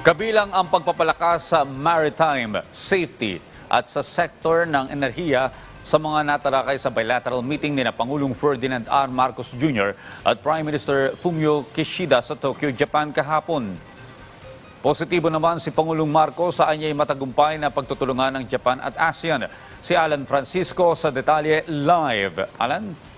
Kabilang ang pagpapalakas sa maritime safety at sa sektor ng enerhiya sa mga natalakay sa bilateral meeting ni na Pangulong Ferdinand R. Marcos Jr. at Prime Minister Fumio Kishida sa Tokyo, Japan kahapon. Positibo naman si Pangulong Marcos sa anyay matagumpay na pagtutulungan ng Japan at ASEAN. Si Alan Francisco sa detalye live. Alan?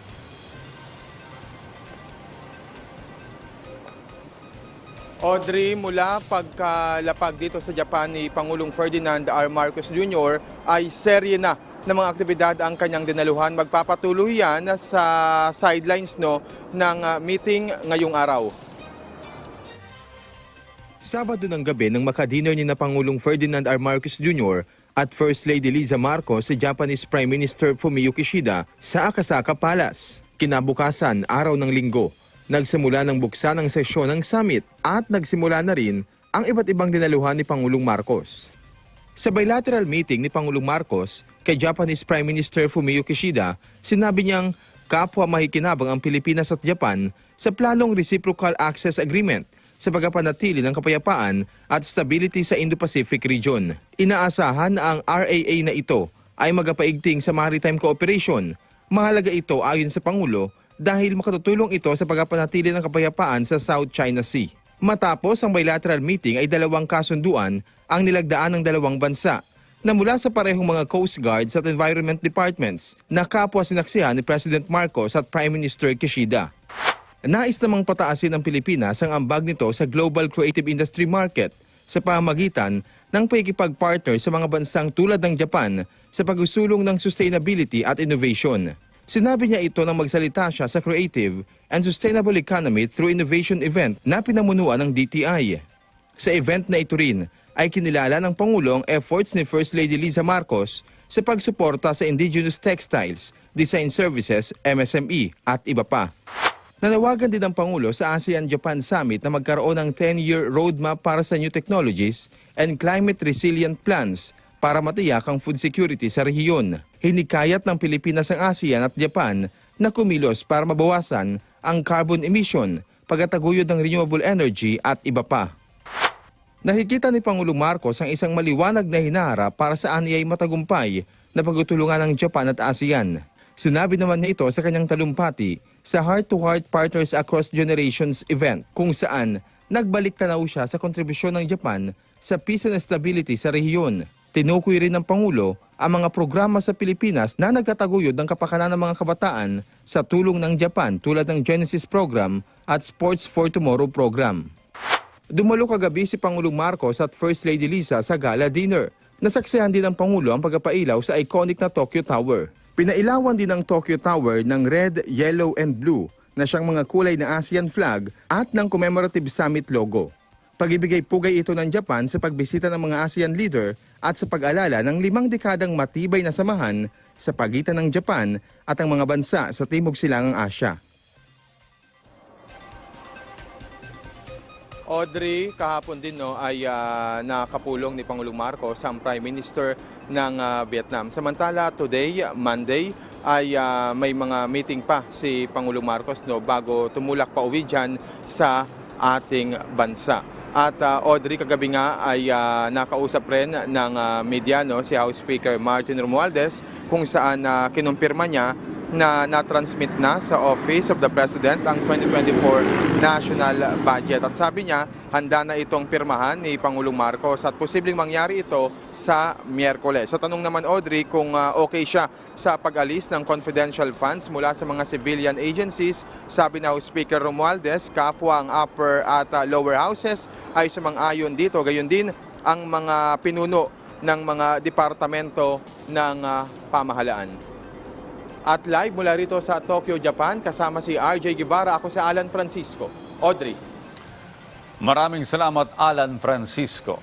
Audrey, mula pagkalapag dito sa Japan ni Pangulong Ferdinand R. Marcos Jr. ay serye na ng mga aktibidad ang kanyang dinaluhan. Magpapatuloy yan sa sidelines no, ng ah, meeting ngayong araw. Sabado ng gabi nang makadinner ni na Pangulong Ferdinand R. Marcos Jr. at First Lady Liza Marcos sa Japanese Prime Minister Fumio Kishida sa Akasaka Palace. Kinabukasan, araw ng linggo, nagsimula ng buksan ng sesyon ng summit at nagsimula na rin ang iba't ibang dinaluhan ni Pangulong Marcos. Sa bilateral meeting ni Pangulong Marcos kay Japanese Prime Minister Fumio Kishida, sinabi niyang kapwa mahikinabang ang Pilipinas at Japan sa planong Reciprocal Access Agreement sa pagpapanatili ng kapayapaan at stability sa Indo-Pacific region. Inaasahan na ang RAA na ito ay magapaigting sa maritime cooperation. Mahalaga ito ayon sa Pangulo dahil makatutulong ito sa pagpapanatili ng kapayapaan sa South China Sea. Matapos ang bilateral meeting ay dalawang kasunduan ang nilagdaan ng dalawang bansa na mula sa parehong mga Coast Guards at Environment Departments na kapwa sinaksihan ni President Marcos at Prime Minister Kishida. Nais namang pataasin ng Pilipinas ang ambag nito sa global creative industry market sa pamamagitan ng pakikipag-partner sa mga bansang tulad ng Japan sa pagsusulong ng sustainability at innovation. Sinabi niya ito nang magsalita siya sa Creative and Sustainable Economy through Innovation event na pinamunuan ng DTI. Sa event na ito rin ay kinilala ng Pangulo ang efforts ni First Lady Liza Marcos sa pagsuporta sa indigenous textiles, design services, MSME at iba pa. Nanawagan din ng Pangulo sa ASEAN-Japan Summit na magkaroon ng 10-year roadmap para sa new technologies and climate resilient plans para matiyak ang food security sa rehiyon. Hinikayat ng Pilipinas ang ASEAN at Japan na kumilos para mabawasan ang carbon emission, pagkataguyod ng renewable energy at iba pa. Nakikita ni Pangulong Marcos ang isang maliwanag na hinaharap para sa aniyay matagumpay na pagtutulungan ng Japan at ASEAN. Sinabi naman niya ito sa kanyang talumpati sa Heart to Heart Partners Across Generations event kung saan nagbalik tanaw siya sa kontribusyon ng Japan sa peace and stability sa rehiyon. Tinukoy rin ng Pangulo ang mga programa sa Pilipinas na nagtataguyod ng kapakanan ng mga kabataan sa tulong ng Japan tulad ng Genesis Program at Sports for Tomorrow Program. Dumalo kagabi si Pangulong Marcos at First Lady Lisa sa gala dinner. Nasaksihan din ng Pangulo ang pagpapailaw sa iconic na Tokyo Tower. Pinailawan din ang Tokyo Tower ng red, yellow and blue na siyang mga kulay na ASEAN flag at ng commemorative summit logo. Pagibigay pugay ito ng Japan sa pagbisita ng mga ASEAN leader at sa pag-alala ng limang dekadang matibay na samahan sa pagitan ng Japan at ang mga bansa sa Timog Silangang Asya. Audrey, kahapon din no, ay ah, nakapulong ni Pangulong Marcos ang Prime Minister ng ah, Vietnam. Samantala, today, Monday, ay ah, may mga meeting pa si Pangulong Marcos no, bago tumulak pa uwi dyan sa ating bansa. At ah, Audrey, kagabi nga ay ah, nakausap rin ng ah, media no, si House Speaker Martin Romualdez kung saan uh, kinumpirma niya na na-transmit na sa Office of the President ang 2024 National Budget. At sabi niya, handa na itong pirmahan ni Pangulong Marcos at posibleng mangyari ito sa Miyerkules. Sa tanong naman Audrey kung uh, okay siya sa pag-alis ng confidential funds mula sa mga civilian agencies, sabi na Speaker Romualdez, kapwa ang upper at uh, lower houses ay sumang-ayon dito. Gayon din ang mga pinuno ng mga departamento ng uh, pamahalaan. At live mula rito sa Tokyo, Japan, kasama si RJ Guevara, ako si Alan Francisco. Audrey. Maraming salamat Alan Francisco.